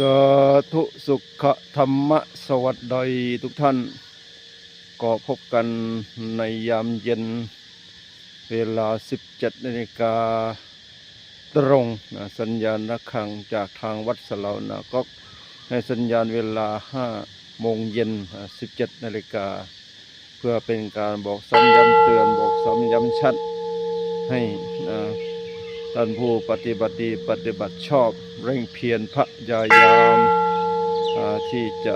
สาธุสุขธรรมะสวัสดีทุกท่าน ก็พบกันในยามเย็น เวลา 17นาฬิกาตรงนะสัญญาณระฆังจากทางวัดสลานาก็ให้สัญญาณเวลา 5 โมงเย็น 17นาฬิกา เพื่อเป็นการบอกซ้ำย้ำเตือนบอกซ้ำย้ำชัดให้นะ ท่านผู้ปฏิบัติปฏิบัติชอบเร่งเพียรพยายามที่จะ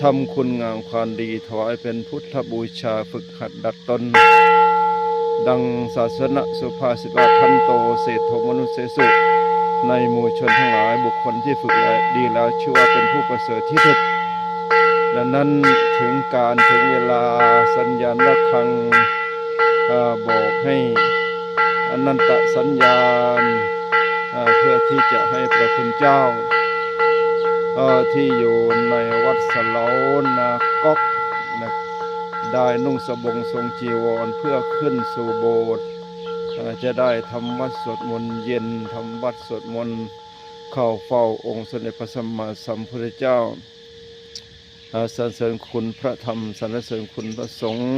ทำคุณงามความดีถวายเป็นพุทธบูชาฝึกหัดดัดตน ดังศาสนสุภาษิตว่าทันโตเศรษฐมนุษยสุในหมู่ชนทั้งหลายบุคคลที่ฝึกดีแล้วชื่อว่าเป็นผู้ประเสริฐที่สุด ดังนั้นถึงการถึงเวลาสัญญาณระฆังอบอกให้ อนันตสัญญาณเพื่อที่จะให้พระคุณเจ้าที่อยู่ในวัดสลานาก๊อกได้นุ่งสบงทรงจีวรเพื่อขึ้นสู่โบสถ์จะได้ทำวัดสวดมนต์เย็นทำวัดสวดมนต์เข้าเฝ้าองค์สมเด็จพระสัมมาสัมพุทธเจ้าสรรเสริญคุณพระธรรมสรรเสริญคุณพระสงฆ์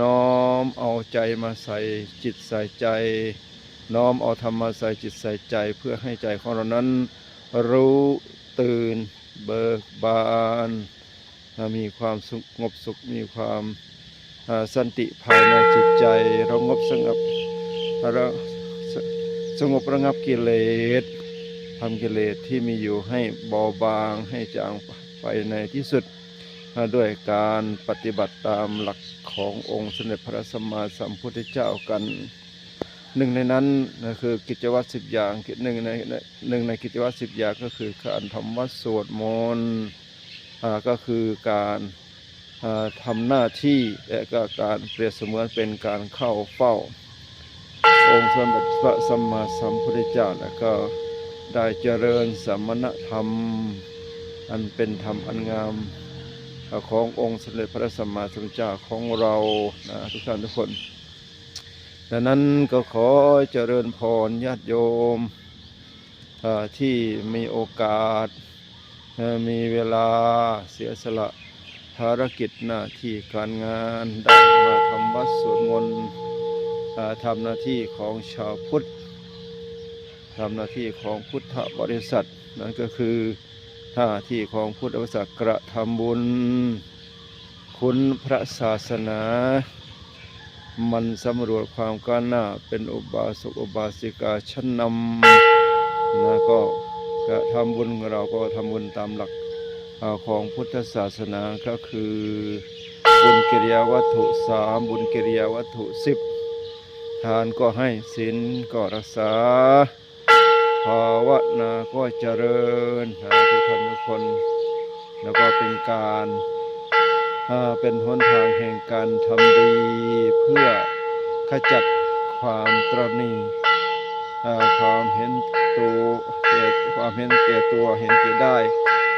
น้อมเอาใจมาใส่จิตใส่ใจ น้อมเอาธรรมมาใส่จิตใส่ใจเพื่อให้ใจของเรานั้น รู้ตื่นเบิกบานมีความสงบสุขมีความสันติภายในจิตใจ เรางบสงบเราสงบระงับกิเลสทำกิเลสที่มีอยู่ให้เบาบางให้จางไปในที่สุด ด้วยการปฏิบัติตามหลักขององค์สมเด็จพระสัมมาสัมพุทธเจ้ากันหนึ่งในนั้นนะคือกิจวัตรสิบอย่างหนึ่งในหนึ่งในกิจวัตรสิบอย่างก็คือการทำวัดสวดมนต์ก็คือการอ่าทำหน้าที่และก็การเปรียบเสมือนเป็นการเข้าเฝ้า องค์สมเด็จพระสัมมาสัมพุทธเจ้าแล้วก็ได้เจริญสมณธรรม อันเป็นธรรมอันงาม ขององค์สมเด็จพระสัมมาสัมพุทธเจ้าของเรานะทุกท่านทุกคน ดังนั้นก็ขอเจริญพรญาติโยมที่มีโอกาสมีเวลาเสียสละภารกิจหน้าที่การงานได้มาทำวัดสวดมนต์ทำหน้าที่ของชาวพุทธทำหน้าที่ของพุทธบริษัทนั่นก็คือ หน้าที่ของพุทธบริษัทกระทำบุญ คุณพระศาสนา มันสำรวจความก้าวหน้าเป็นอุบาสกอุบาสิกาชั้นนำนะก็กระทำบุญเราก็ทำบุญตามหลักอของพุทธศาสนาก็คือบุญกิริยาวัตถุสามบุญกิริยาวัตถุสิบทานก็ให้ศีลก็รักษา ภาวนาก็เจริญทุกท่านทุกคน แล้วก็เป็นการาเป็นหนทางแห่งการทำดี เพื่อขจัดความตรณีความเห็นตัวเก่ความเห็นแก่ตัวเห็นแก่ได้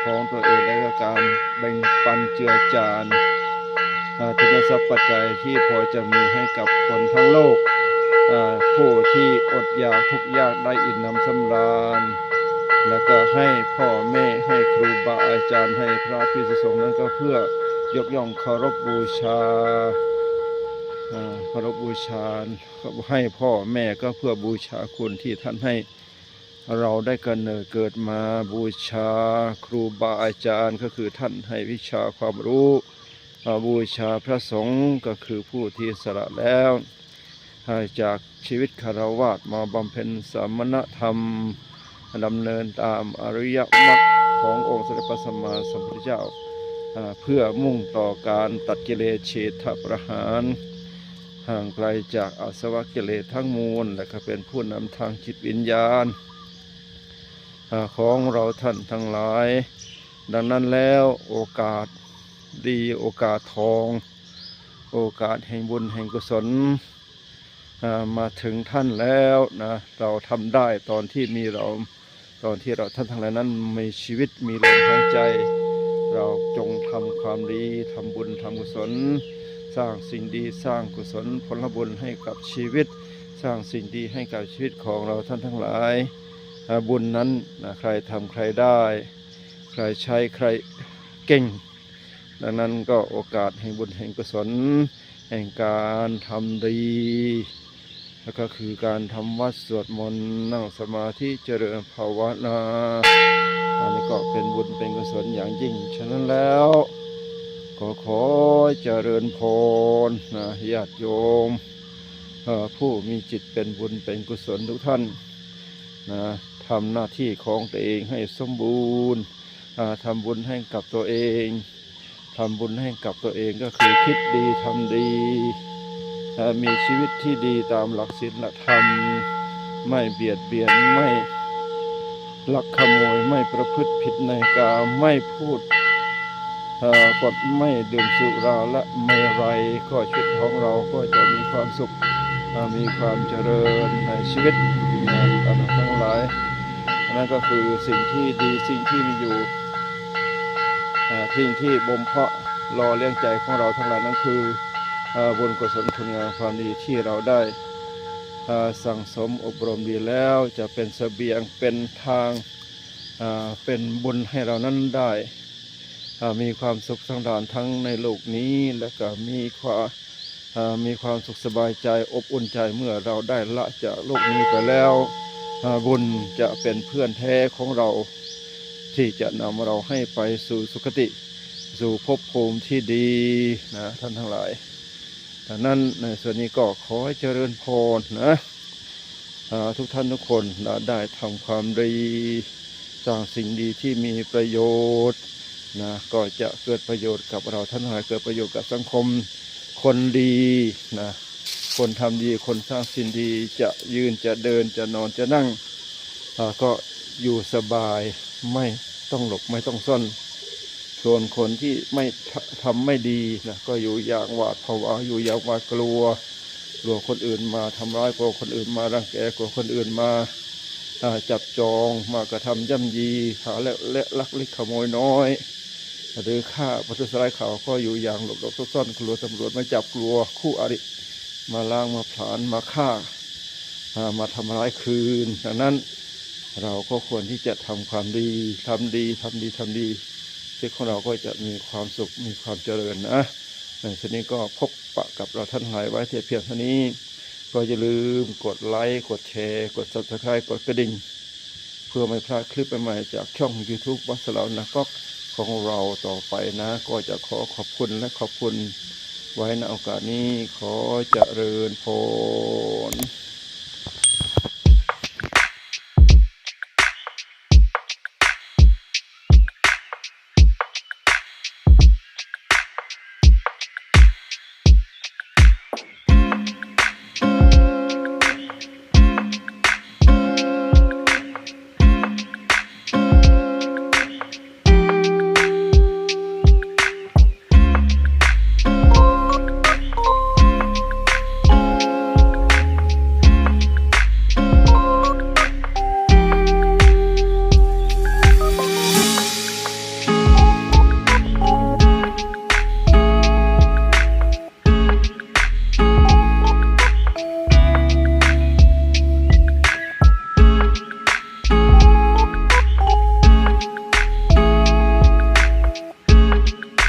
ของตัวเองและก็การแบ่งปันเจือจานทุนทรัพย์ปัจจัยที่พอจะมีให้กับคนทั้งโลก ผู้ที่อดอยากทุกยากได้อิ่มนำสำราญ แล้วก็ให้พ่อแม่ให้ครูบาอาจารย์ให้พระพิสุสงฆ์นั้นก็เพื่อยกย่องเคารพบูชาเคารพบูชาให้พ่อแม่ก็เพื่อบูชาคุณที่ท่านให้เราได้กำเนิดเกิดมาบูชาครูบาอาจารย์ก็คือท่านให้วิชาความรู้บูชาพระสงฆ์ก็คือผู้ที่สละแล้ว ให้จากชีวิตคารวาสมาบำเพ็ญสมณธรรมดำเนินตามอริยมรรคขององค์สมเด็จพระสัมมาสัมพุทธเจ้า เพื่อมุ่งต่อการตัดกิเลสเฉทประหาร ห่างไกลจากอาสวะกิเลสทั้งมวลและก็เป็นผู้นำทางจิตวิญญาณ ของเราท่านทั้งหลาย ดังนั้นแล้วโอกาสดีโอกาสทอง โอกาสแห่งบุญแห่งกุศล มาถึงท่านแล้วนะเราทำได้ตอนที่มีเราตอนที่เราท่านทั้งหลายนั้นมีชีวิตมีลมหายใจ เราจงทำความดีทำบุญทำกุศล สร้างสิ่งดีสร้างกุศลผลบุญให้กับชีวิต สร้างสิ่งดีให้กับชีวิตของเราท่านทั้งหลายบุญนั้นนะใครทำใครได้ ใครใช้ใครเก่ง ดังนั้นก็โอกาสแห่งบุญแห่งกุศลแห่งการทำดี แล้วก็คือการทำวัดสวดมนต์นั่งสมาธิเจริญภาวนาอันนี้ก็เป็นบุญเป็นกุศลอย่างยิ่ง ฉะนั้นแล้วก็ขอเจริญพรนะญาติโยมผู้มีจิตเป็นบุญเป็นกุศลทุกท่านนะทำหน้าที่ของตัวเองให้สมบูรณ์ทำบุญให้กับตัวเองทำบุญให้กับตัวเองก็คือคิดดีทำดี มีชีวิตที่ดีตามหลักศีลธรรม ไม่เบียดเบียนไม่ลักขโมยไม่ประพฤติผิดในกาไม่พูดกดไม่ดื่มสุราและไม่ไรก็ชีวิตของเราก็จะมีความสุขมีความเจริญในชีวิตทั้งหลายนั่นก็คือสิ่งที่ดีสิ่งที่มีอยู่สิ่งที่บ่มเพาะรอเลี้ยงใจของเราทั้งหลายนั่นคือ บุญกุศลคุณงามความดีที่เราได้สั่งสมอบรมดีแล้วจะเป็นเสบียงเป็นทางเป็นบุญให้เรานั้นได้มีความสุขทั้งดานทั้งในโลกนี้และก็มีความมีความสุขสบายใจอบอุ่นใจเมื่อเราได้ละจากโลกนี้ไปแล้วบุญจะเป็นเพื่อนแท้ของเราที่จะนำเราให้ไปสู่สุคติ สู่ภพภูมิที่ดีนะท่านทั้งหลาย ดังนั้นในส่วนนี้ก็ขอให้เจริญพรนะทุกท่านทุกคนนะได้ทำความดีสร้างสิ่งดีที่มีประโยชน์นะก็จะเกิดประโยชน์กับเราท่านทั้งหลายเกิดประโยชน์กับสังคมคนดีนะคนทำดีคนสร้างสิ่งดีจะยืนจะเดินจะนอนจะนั่งก็อยู่สบายไม่ต้องหลบไม่ต้องซ่อน ส่วนคนที่ไม่ททำไม่ดีนะก็อยู่อย่างหวาดผวาอยู่อย่างหวาดกลัวกลัวคนอื่นมาทำร้ายกลัวคนอื่นมารังแกกลัวคนอื่นมาจับจองมากระทำย่ำยีหาและและลักเล็กขโมยน้อย หรือฆ่าประทุษร้ายเขาก็อยู่อย่างหลบหลบซ่อนกลัวตำรวจมาจับกลัวคู่อริมาล้างมาผลาญมาฆ่าอ่ามาทำร้ายคืนดังนั้นเราก็ควรที่จะทำความดีทำดีทำดีทำดี ชีวิตของเราก็จะมีความสุขมีความเจริญนะในชนี้ก็พบปะกับเราท่านหลายไว้เพียงเท่านี้ ก็อย่าลืมกดไลค์กดแชร์ กด subscribe กดกระดิ่ง เพื่อไม่พลาดคลิปใหม่ๆจากช่อง YouTube วัสลาวนะก็ของเราต่อไปนะ ก็จะขอขอบคุณและขอบคุณไว้ในโอกาสนี้ขอเจริญพร